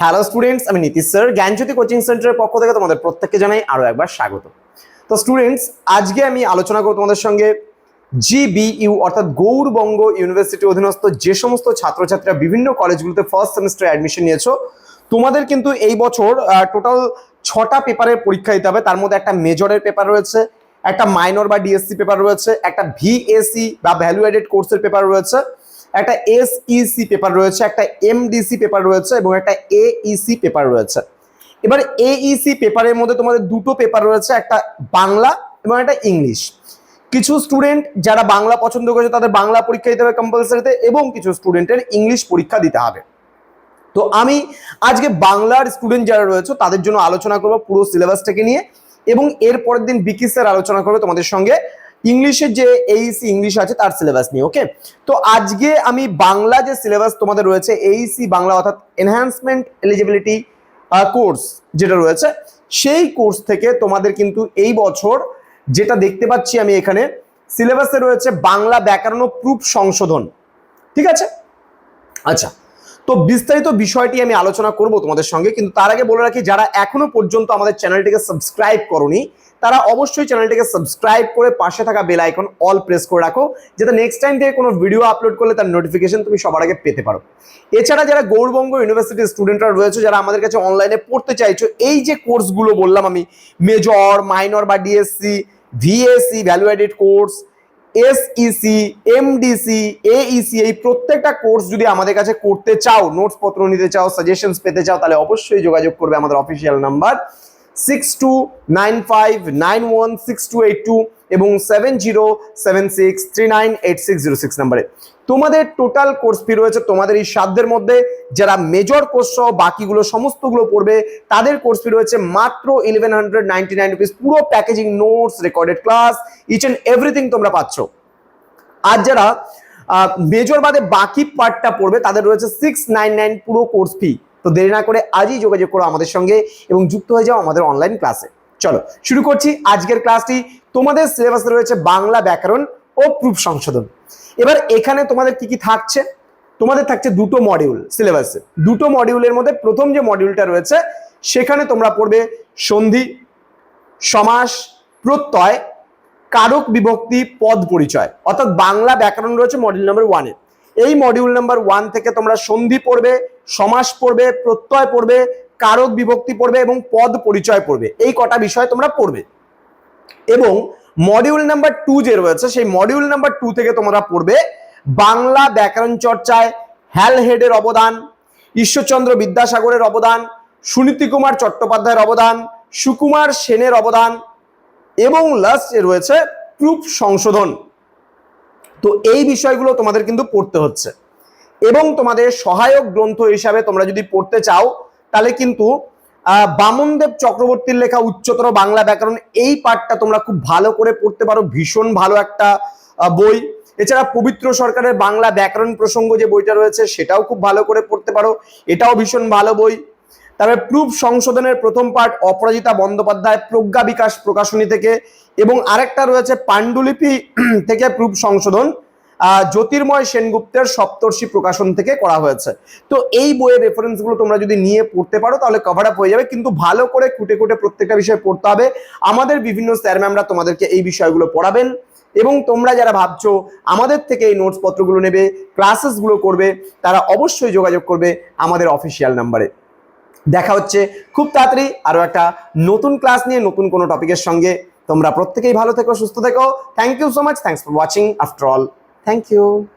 Hello students আমি Nitish sir. জ্ঞানজ্যোতি coaching সেন্টারের পক্ষ থেকে তোমাদের প্রত্যেককে জানাই আরও একবার স্বাগত। তো স্টুডেন্টস আজকে আমি আলোচনা করব তোমাদের সঙ্গে জিবিইউ অর্থাৎ গৌরবঙ্গ ইউনিভার্সিটি অধীনস্থ যে সমস্ত ছাত্রছাত্রীরা বিভিন্ন কলেজগুলোতে ফার্স্ট সেমিস্টার অ্যাডমিশন নিয়েছো, তোমাদের কিন্তু এই বছর টোটাল ছটা পেপারের পরীক্ষা দিতে হবে। তার মধ্যে একটা মেজরের পেপার রয়েছে, একটা মাইনর বা ডিএসসি পেপার রয়েছে, একটা ভিএসি বা ভ্যালু এডেড কোর্সের পেপার রয়েছে। একটা এসইসি পেপার রয়েছে, একটা এমডিসি পেপার রয়েছে এবং একটা এইসি পেপার রয়েছে। এবার এইসি পেপারের মধ্যে তোমাদের দুটো পেপার রয়েছে, একটা বাংলা এবং একটা ইংলিশ। কিছু স্টুডেন্ট যারা বাংলা পছন্দ করেছে, তাদের বাংলা পরীক্ষা দিতে হবে কম্পালসারিতে এবং কিছু স্টুডেন্টের ইংলিশ পরীক্ষা দিতে হবে। তো আমি আজকে বাংলার স্টুডেন্ট যারা রয়েছে, তাদের জন্য আলোচনা করব পুরো সিলেবাসটাকে নিয়ে এবং এর পরের দিন বিকি স্যার আলোচনা করবে তোমাদের সঙ্গে। ইংলিশের যে এইসি ইংলিশ আছে, তার সিলেবাস নিয়ে ওকে তো আজকে আমি বাংলা যে সিলেবাস তোমাদের রয়েছে এইসি বাংলা অর্থাৎ এনহ্যান্সমেন্ট এলিজিবিলিটি কোর্স যেটা রয়েছে, সেই কোর্স থেকে তোমাদের কিন্তু এই বছর যেটা দেখতে পাচ্ছি আমি এখানে সিলেবাসে রয়েছে বাংলা ব্যাকরণ ও প্রুফ সংশোধন, ঠিক আছে? আচ্ছা তো বিস্তারিত বিষয়টি আমি আলোচনা করব তোমাদের সঙ্গে, কিন্তু তার আগে বলে রাখি, যারা এখনও পর্যন্ত আমাদের চ্যানেলটিকে সাবস্ক্রাইব করনি, তারা অবশ্যই চ্যানেলটিকে সাবস্ক্রাইব করে পাশে থাকা বেল আইকন অল প্রেস করে রাখো, যাতে নেক্সট টাইম থেকে কোনো ভিডিও আপলোড করলে তার নোটিফিকেশন তুমি সবার আগে পেতে পারো। এছাড়া যারা গৌরবঙ্গ ইউনিভার্সিটির স্টুডেন্টরা রয়েছে, যারা আমাদের কাছে অনলাইনে পড়তে চাইছো, এই যে কোর্সগুলো বললাম আমি মেজর মাইনর বা DSC VSC value added course SEC MDC AEC এই প্রত্যেকটা কোর্স যদি আমাদের কাছে করতে চাও নোটস পত্র নিতে চাও সাজেশনস পেতে চাও, তাহলে অবশ্যই যোগাযোগ করবে আমাদের official number six two nine five nine one six two eight two এবং seven zero seven six three nine eight six zero six নাম্বারে তোমাদের টোটাল কোর্স ফি রয়েছে তোমাদের এই সাধ্যের মধ্যে। যারা মেজর কোর্স সহ বাকিগুলো, সমস্তগুলো পড়বে, তাদের কোর্স ফি রয়েছে মাত্র eleven hundred ninety nine rupees পুরো packaging notes recorded class each and everything তোমরা পাচ্ছ। আর যারা মেজর বাদে বাকি পার্টটা পড়বে, তাদের রয়েছে সিক্স নাইন নাইন পুরো কোর্স ফি তো দেরি না করে আজই যোগাযোগ করো আমাদের সঙ্গে এবং যুক্ত হয়ে যাও আমাদের অনলাইন ক্লাসে চলো, শুরু করছি আজকের ক্লাসটি তোমাদের সিলেবাসে রয়েছে বাংলা ব্যাকরণ ও প্রুফ সংশোধন। এবার এখানে তোমাদের কি কি থাকছে? তোমাদের থাকছে দুটো মডিউল সিলেবাসে দুটো মডিউলের মধ্যে প্রথম যে মডিউলটা রয়েছে, সেখানে তোমরা পড়বে সন্ধি, সমাস, প্রত্যয়, কারক বিভক্তি, পদ পরিচয়। অর্থাৎ বাংলা ব্যাকরণ রয়েছে মডিউল নাম্বার ওয়ানে এই মডিউল নাম্বার ওয়ান থেকে তোমরা সন্ধি পড়বে, সমাস পড়বে, প্রত্যয় পড়বে, কারক বিভক্তি পড়বে এবং পদ পরিচয় পড়বে। এই কটা বিষয় তোমরা পড়বে। এবং মডিউল নাম্বার টু যে রয়েছে, সেই মডিউল নাম্বার টু থেকে তোমরা পড়বে বাংলা ব্যাকরণ চর্চায় হ্যালহেডের অবদান, ঈশ্বরচন্দ্র বিদ্যাসাগরের অবদান, সুনীতি কুমার চট্টোপাধ্যায়ের অবদান, সুকুমার সেনের অবদান এবং লাস্টে রয়েছে প্রুফ সংশোধন। তো এই বিষয়গুলো তোমাদের কিন্তু পড়তে হচ্ছে। এবং তোমাদের সহায়ক গ্রন্থ হিসাবে তোমরা যদি পড়তে চাও, তাহলে কিন্তু বামনদেব চক্রবর্তীর লেখা উচ্চতর বাংলা ব্যাকরণ, এই পাঠটা তোমরা খুব ভালো করে পড়তে পারো, ভীষণ ভালো একটা বই। এছাড়া পবিত্র সরকারের বাংলা ব্যাকরণ প্রসঙ্গ যে বইটা রয়েছে, সেটাও খুব ভালো করে পড়তে পারো, এটাও ভীষণ ভালো বই। তারপরে প্রুফ সংশোধনের প্রথম পার্ট অপরাজিতা বন্দ্যোপাধ্যায়, প্রজ্ঞা বিকাশ প্রকাশনী থেকে, এবং আরেকটা রয়েছে পাণ্ডুলিপি থেকে প্রুফ সংশোধন। জ্যোতির্ময় সেনগুপ্তের সপ্তর্ষি প্রকাশন থেকে করা হয়েছে। তো এই বইয়ের রেফারেন্সগুলো তোমরা যদি নিয়ে পড়তে পারো, তাহলে কভার আপ হয়ে যাবে। কিন্তু ভালো করে খুঁটে খুঁটে প্রত্যেকটা বিষয় পড়তে হবে। আমাদের বিভিন্ন স্যার ম্যামরা তোমাদেরকে এই বিষয়গুলো পড়াবেন। এবং তোমরা যারা ভাবছ আমাদের থেকে এই নোটস পত্রগুলো নেবে ক্লাসেসগুলো করবে, তারা অবশ্যই যোগাযোগ করবে আমাদের অফিসিয়াল নাম্বারে দেখা হচ্ছে খুব তাড়াতাড়ি আরও একটা নতুন ক্লাস নিয়ে, নতুন কোনো টপিকের সঙ্গে। তোমরা প্রত্যেকেই ভালো থেকো, সুস্থ থেকো। Thank you so much thanks for watching after all thank you